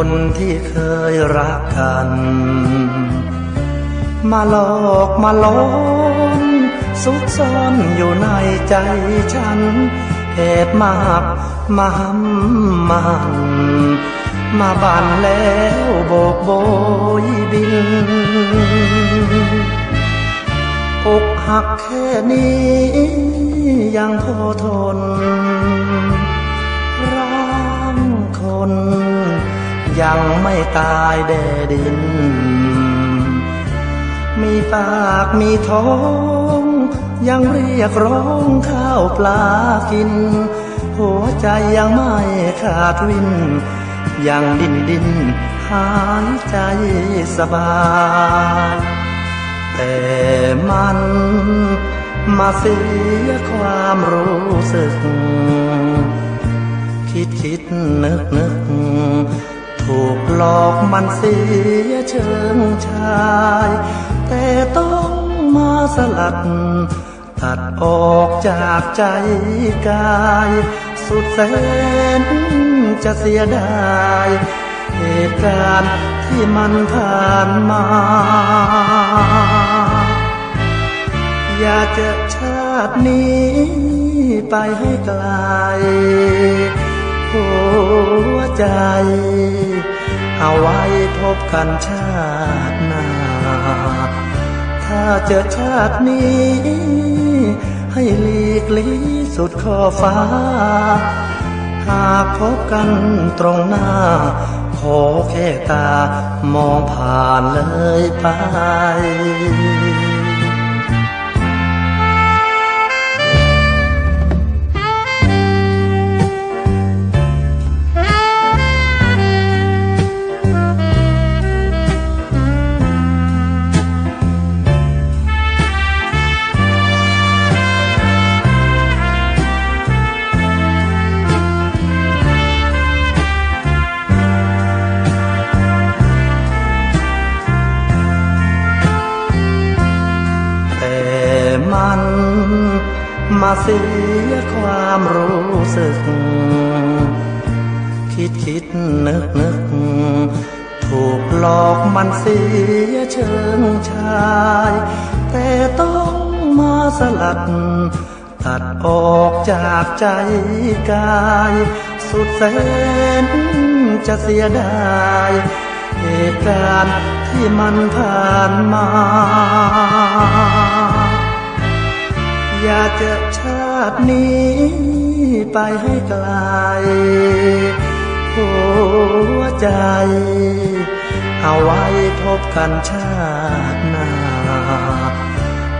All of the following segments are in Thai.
คนที่เคยรักกัน มาหลอกมาหลอนซุกซ่อนอยู่ในใจฉันแอบมาหักมาหำมันมาบันแล้วโบกโบยบินอกหักแค่นี้ยังพอทนร่างคน ยังไม่ตายแดดิน มีปากมีท้อง ยังเรียกร้องข้าวปลากิน หัวใจยังไม่ขาดวิน ยังดินดินหายใจสบายแต่มันมาเสียความรู้สึก คิดคิดนึกนึก ถูกหลอกมันเสียเชิงชาย แต่ต้องมาสลัด ตัดออกจากใจกาย สุดแสนจะเสียดายเหตุการณ์ที่มันผ่านมา อยากจะชาตินี้ไปให้ไกล หัวใจ เอาไว้พบกันชาติหน้า ถ้าเจอชาตินี้ ให้หลีกลีสุดขอฟ้า หากพบกันตรงหน้า ขอแค่ตามองผ่านเลยไป หลอกมันเสียเชิงชาย แต่ต้องมาสลัด ตัดออกจากใจกาย สุดแสนจะเสียดายเหตุการณ์ที่มันผ่านมา อยากจะชาตินี้ไปให้ไกลหัวใจ เอาไว้พบกันชาติหน้า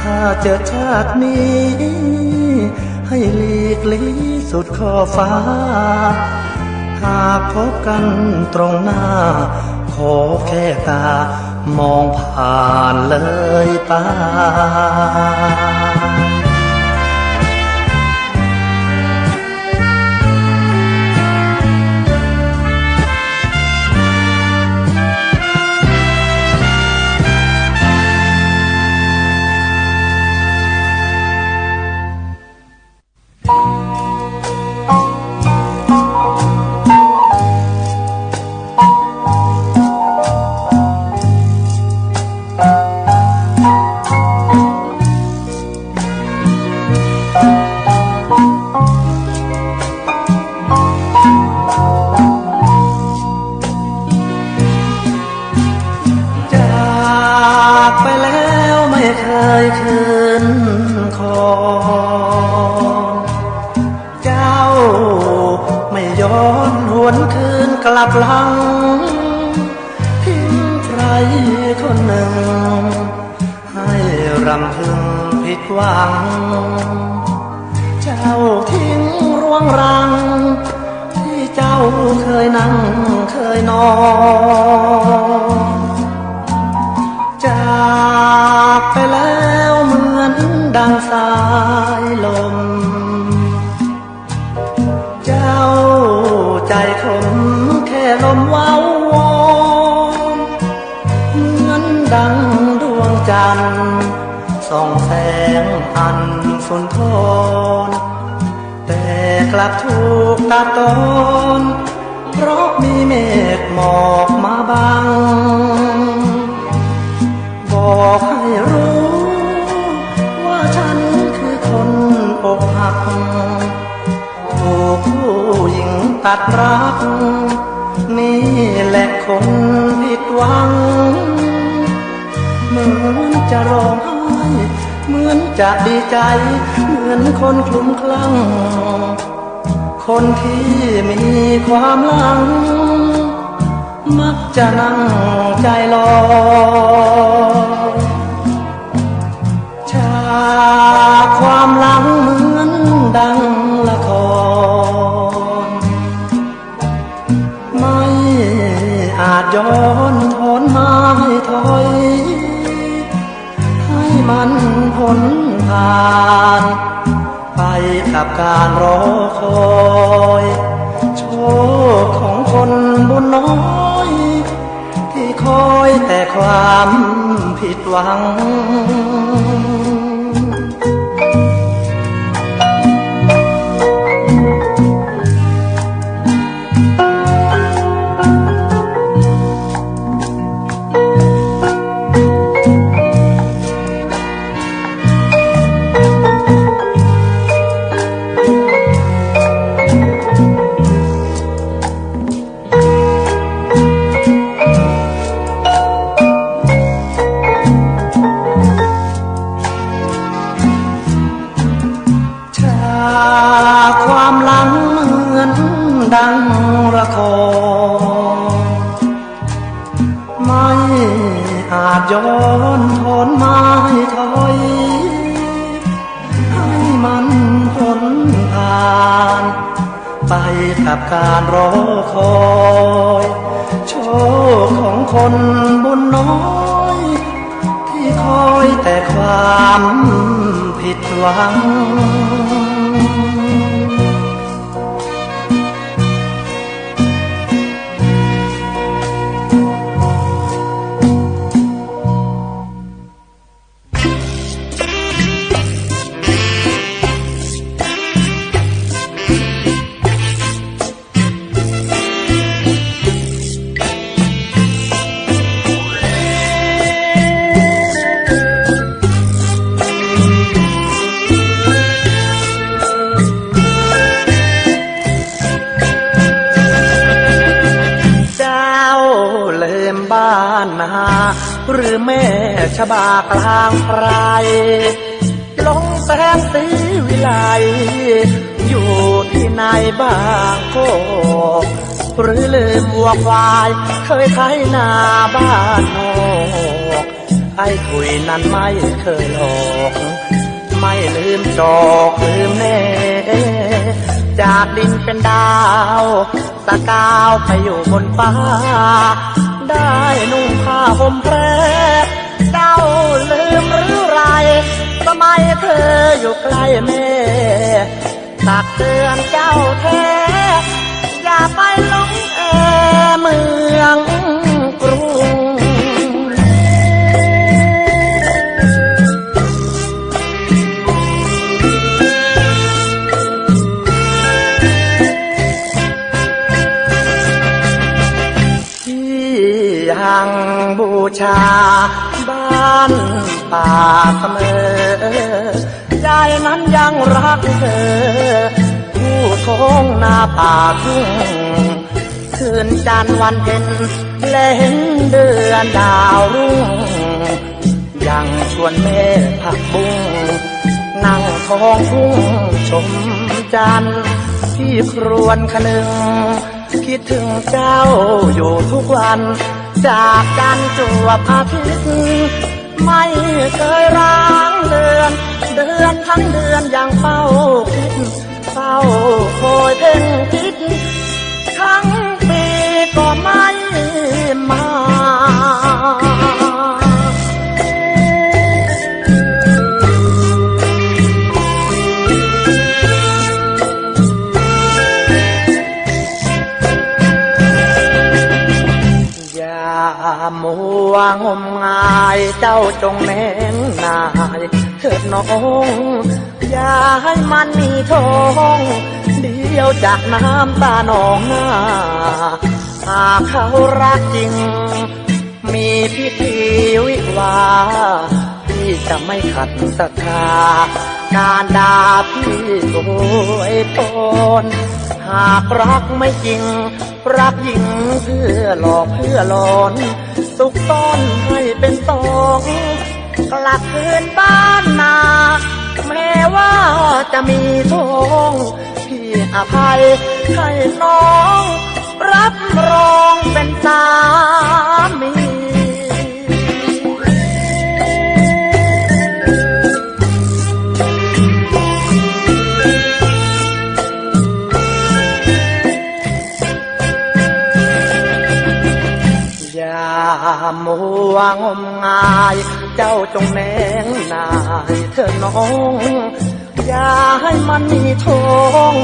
ถ้าเจอชาตินี้ ให้หลีกลีสุดขอบฟ้า หากพบกันตรงหน้า ขอแค่ตามองผ่านเลยไปจา รำพึงผิดหวัง เจ้าทิ้งร่วงรัง ที่เจ้าเคยนั่งเคยนอนจากไปแล้วเหมือนดังสายลม เจ้าใจคมแค่ลมว้าวอนเหมือนดังดวงจันทร์ ส่องแสงอันสุนทร แต่กลับถูกตาตน เพราะมีเมฆหมอกมาบัง บอกให้รู้ ว่าฉันคือคนอกหักถูกผู้หญิงตัดรัก นี่แหละคนผิดหวังเหมือนจะร้อง ไห้เหมือนจะดีใจ เหมือนคนคลุ้มคลั่ง คนที่มีความหลัง มักจะนั่งใจลอยชาความหลังเหมือนดังละคร ไม่อาจย้อน นผ่าน ไปกับการรอคอยโชคของคนบุญน้อย ที่คอยแต่ความผิดหวังาจย้อนทนไม้ถอย ให้มันพ้นผ่าน ไปกับการรอคอย โชคของคนบุญน้อย ที่คอยแต่ความผิดหวัง หรือแม่ชบากลางไพรลงแสงสีวิไลอยู่ที่ไหนบ้างโคกหรือลืมวัวควาย เคยไถนาบ้านนอกไอ้คุยนั้นไม่เคยหลอกไม่ลืมจอกลืมแน่จากดินเป็นดาว สกาวไปอยู่บนฟ้า ได้นุ่งผ้าห่มแพรเจ้าลืมหรือไร สมัยเธออยู่ใกล้แม่ตักเตือนเจ้าแท้ อย่าไปหลงเอเมืองกรุง ชา บ้านป่าเสมอ ใจนั้นยังรักเธอ ผู้ทงนาป่าทุ่งคืนจันวันเพ็ญเล่นเดือนดาวรุ่ง ยังชวนแม่ผักบุ้งนั่งท้องทุ่งชมจันทร์ที่ครวนคนึง คิดถึงเจ้าอยู่ทุกวัน จากกันจวบอาทิตย์ไม่เคยร้างเดือน เดือนทั้งเดือนยังเฝ้าคิดเฝ้าคอยเพ่งคิด วงมงายเจ้าจงแน่นนายเถิดน้องอย่าให้มันมีทองเดียวจากน้ำตาหนองหน้าหากเขารักจริง มีพิธีวิวาพี่จะไม่ขัดศรัทธาการด่าพี่โวยพรหหากรักไม่จริง รักหญิงเพื่อหลอกเพื่อหลอน สุขซ่อนให้เป็นสองกลับคืนบ้านนาแม้ว่าจะมีทงพี่อภัยให้น้อง รับรองเป็นสามี มัวงมงาย เจ้าจงแนงนายเธอน้อง อย่าให้มันมีทอง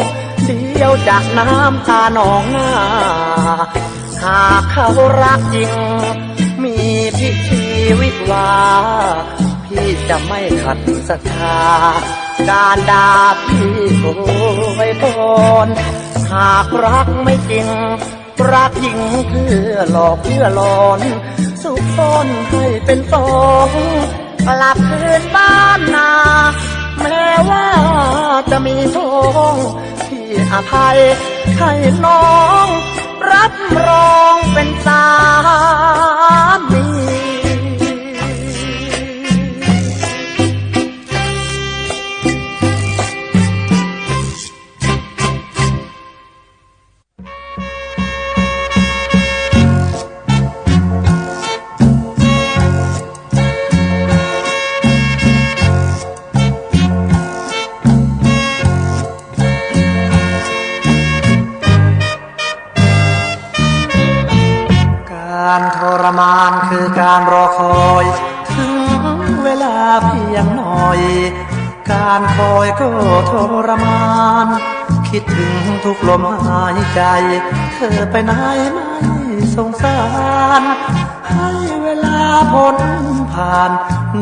เดียวจากน้ำตาหนองหน้า หากเขารักจริง มีพิธีวิวา พี่จะไม่ขัดศรัทธาการดาพี่โอยพรหากรักไม่จริง รักหญิงเพื่อหลอกเพื่อหลอน สุกซ่อนให้เป็นสองกลับคืนบ้านนา แม้ว่าจะมีทงที่อภัยให้น้อง รับรองเป็นสาม การรอคอย ถึงเวลาเพียงหน่อย การคอยก็ทรมาน คิดถึงทุกลมหายใจ เธอไปไหนไม่สงสาร ให้เวลาพ้นผ่าน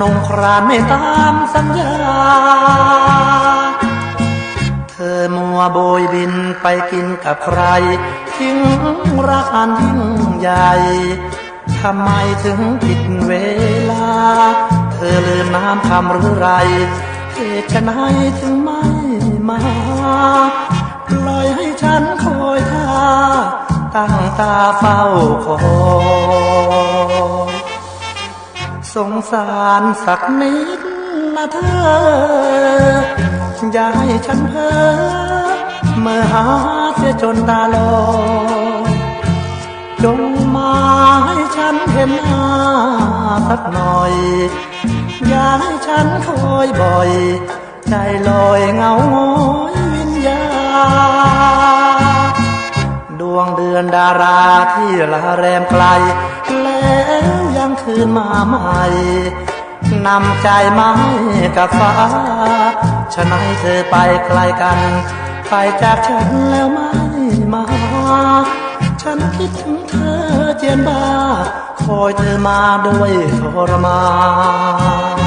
นงครานไม่ตามสัญญา เธอมัวโบยบินไปกินกับใคร ทิ้งรักอันยิ่งใหญ่ ทำไมถึงผิดเวลา เธอลืมน้ำคำหรือไรเหตุไฉนถึงไม่มาปล่อยให้ฉันคอยท่าตั้งตาเฝ้าคอยสงสารสักนิดนะเธอ อย่าให้ฉันเพ้อเมื่อหาเสียจนตาลอย จงมาให้ฉันเห็นหน้าสักหน่อย อย่าให้ฉันคอยบ่อย ใจลอยเงาโงอยวิญญาดวงเดือนดาราที่ละแรมไกล แล้วยังคืนมาใหม่นำใจมาให้กับฟ้า ฉันให้เธอไปไกลกัน ไปจากฉันแล้วไม่มา คอยเธอมาด้วยทรมาน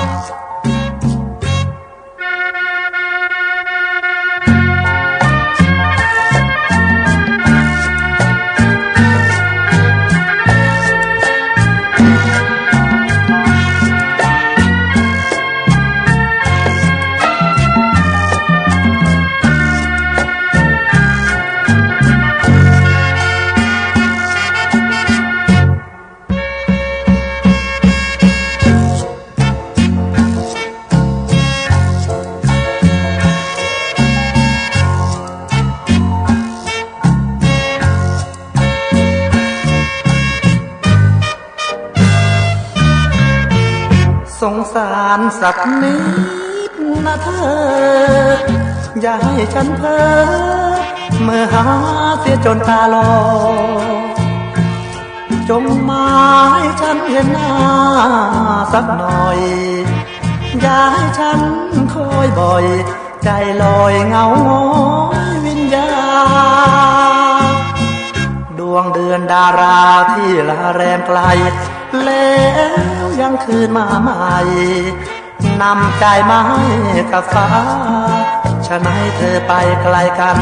งสารสักนิดนะเธอ อย่าให้ฉันเพ้อเมื่อหาเสียจนตาลอจงมาให้ฉันเห็นหน้าสักหน่อย อย่าให้ฉันคอยบ่อย ใจลอยเงาโงอยวิญญาดวงเดือนดาราที่ละแรมไกล แล้วยังคืนมาใหม่ นำใจมาให้กับฟ้าฉันให้เธอไปไกลกัน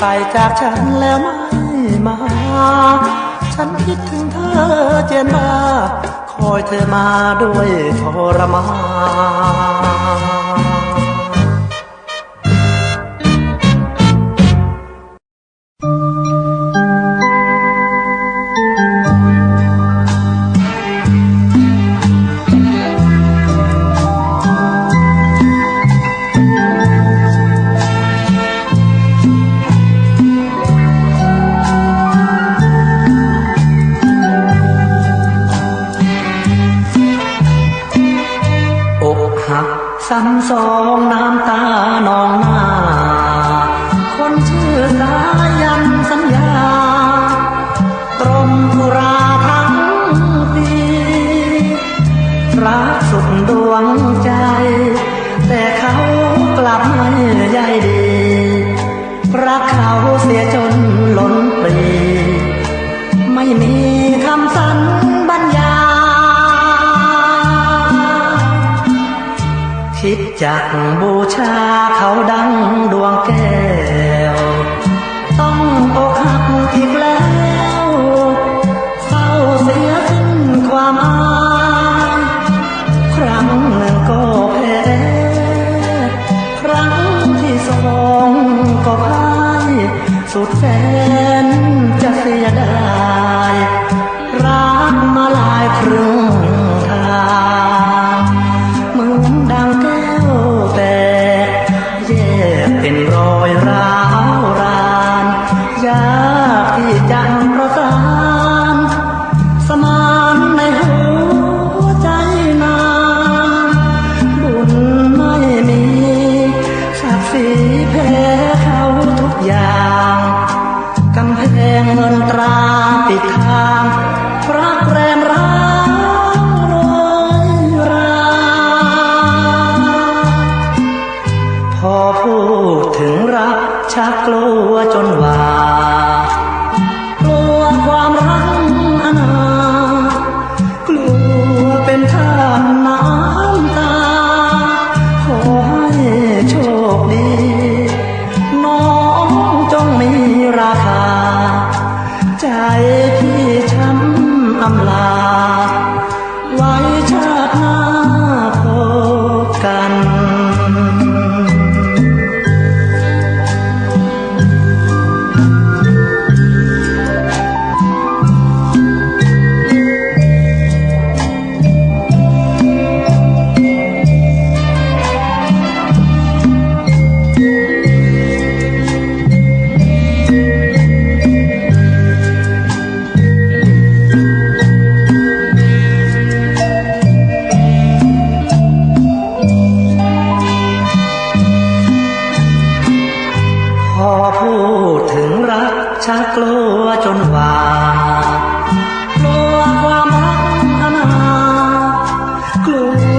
ไปจากฉันแล้วไม่มา ฉันคิดถึงเธอเจนมา คอยเธอมาด้วยทรมาน บูชาเขาดังดวง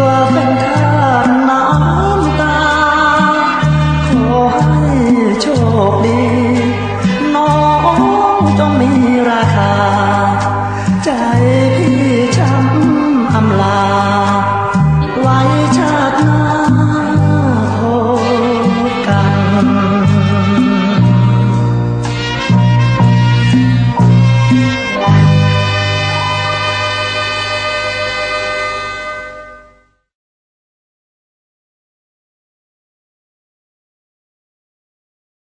of 开